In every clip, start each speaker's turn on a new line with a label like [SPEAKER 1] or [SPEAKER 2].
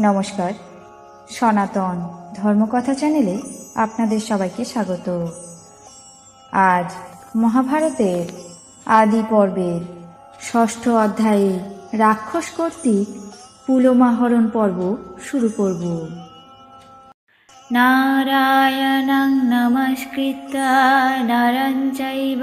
[SPEAKER 1] নমস্কার। সনাতন ধর্মকথা চ্যানেলে আপনাদের সবাইকে স্বাগত। আজ মহাভারতের আদি পর্বের ষষ্ঠ অধ্যায়ে রাক্ষস কর্তৃক পুলমাহরণ পর্ব শুরু করব। নারায়ণং নমস্কৃত্য নরং চৈব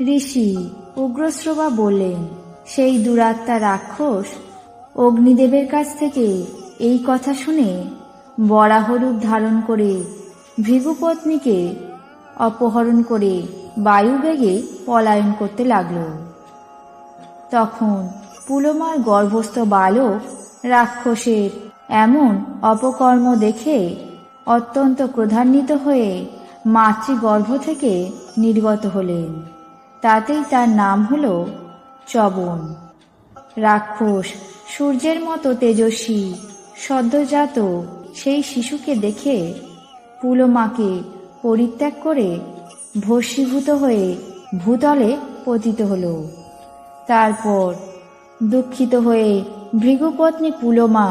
[SPEAKER 1] ঋষি উগ্রশ্রবা বললেন, সেই দুরাত্মা রাক্ষস অগ্নিদেবের কাছ থেকে এই কথা শুনে বরাহরূপ ধারণ করে ভৃগুপত্নীকে অপহরণ করে বায়ুবেগে পলায়ন করতে লাগল। তখন পুলমার গর্ভস্থ বালক রাক্ষসের এমন অপকর্ম দেখে অত্যন্ত ক্রধান্বিত হয়ে মাতৃগর্ভ থেকে নির্গত হলেন। তাতেই তার নাম হল চবন। রাক্ষস, সূর্যের মতো তেজস্বী, সদ্যজাত, সেই শিশুকে দেখে পুলমাকে পরিত্যাগ করে ভস্মীভূত হয়ে ভূতলে পতিত হল। তারপর দুঃখিত হয়ে ভৃগুপত্নী পুলমা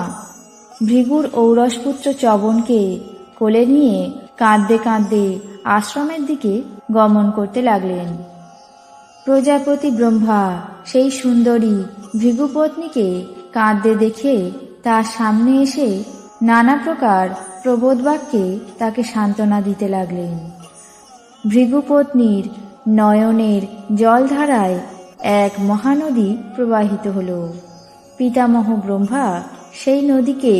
[SPEAKER 1] ভৃগুর ঔরসপুত্র চবনকে কোলে নিয়ে কাঁদতে কাঁদতে আশ্রমের দিকে গমন করতে লাগলেন। প্রজাপতি ব্রহ্মা, সেই সুন্দরী ভৃগুপত্নীকে কাঁদতে দেখে তার সামনে এসে নানা প্রকার প্রবোধ বাক্যে তাকে সান্ত্বনা দিতে লাগলেন। ভৃগুপত্নীর নয়নের জলধারায় এক মহানদী প্রবাহিত হল। পিতামহ ব্রহ্মা সেই নদীকে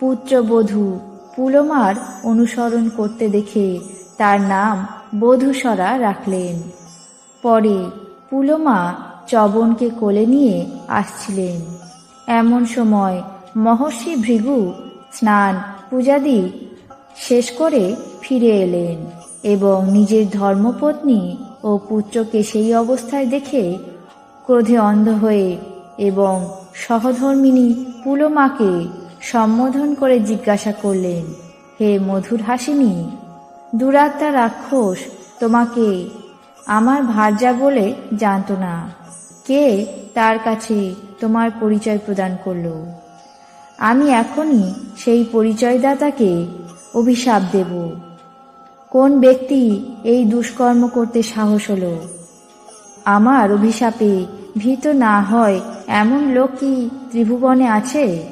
[SPEAKER 1] পুত্রবধূ পুলমার অনুসরণ করতে দেখে তার নাম বধূসরা রাখলেন। পরে পুলমা চবনকে কোলে নিয়ে আসছিলেন। এমন সময় মহর্ষি ভৃগু স্নান পূজাদি শেষ করে ফিরে এলেন এবং নিজের ধর্মপত্নী ও পুত্রকে সেই অবস্থায় দেখে ক্রোধে অন্ধ হয়ে এবং সহধর্মিনী পুলমাকে সম্বোধন করে জিজ্ঞাসা করলেন, হে মধুর হাসিনী, দুরাত্মা রাক্ষস, তোমাকে আমার ভার্যা বলে জানতো না। কে তার কাছে তোমার পরিচয় প্রদান করল? আমি এখনই সেই পরিচয়দাতাকে অভিশাপ দেব। কোন ব্যক্তি এই দুষ্কর্ম করতে সাহস হলো? আমার অভিশাপে ভীত না হয় এমন লোক কি ত্রিভুবনে আছে?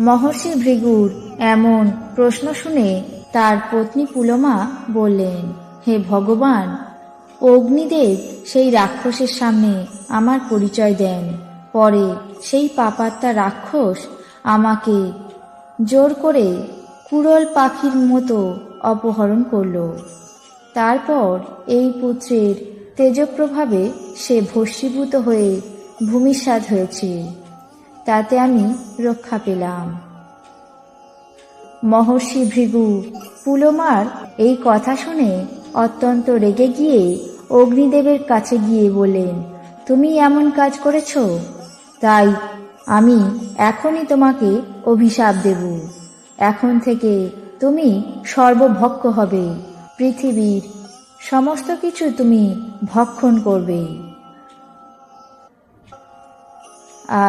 [SPEAKER 1] মহর্ষি ভৃগুর এমন প্রশ্ন শুনে তার পত্নী পুলমা বললেন, হে ভগবান অগ্নিদেব সেই রাক্ষসের সামনে আমার পরিচয় দেন। পরে সেই পাপাত্তা রাক্ষস আমাকে জোর করে কুড়ল পাখির মতো অপহরণ করল। তারপর এই পুত্রের তেজপ্রভাবে সে ভস্মীভূত হয়ে ভূমিসাৎ হয়েছে। তাতে আমি রক্ষা পেলাম। মহর্ষি ভৃগু পুলমার এই কথা শুনে অত্যন্ত রেগে গিয়ে অগ্নিদেবের কাছে গিয়ে বললেন, তুমি এমন কাজ করেছ? তাই, আমি এখনই তোমাকে অভিশাপ দেব। এখন থেকে তুমি সর্বভক্ষ হবে। পৃথিবীর সমস্ত কিছু তুমি ভক্ষণ করবে।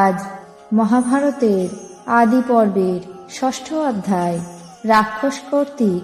[SPEAKER 1] আজ মহাভারতের আদি পর্বের ষষ্ঠ অধ্যায় রাক্ষস কর্তৃক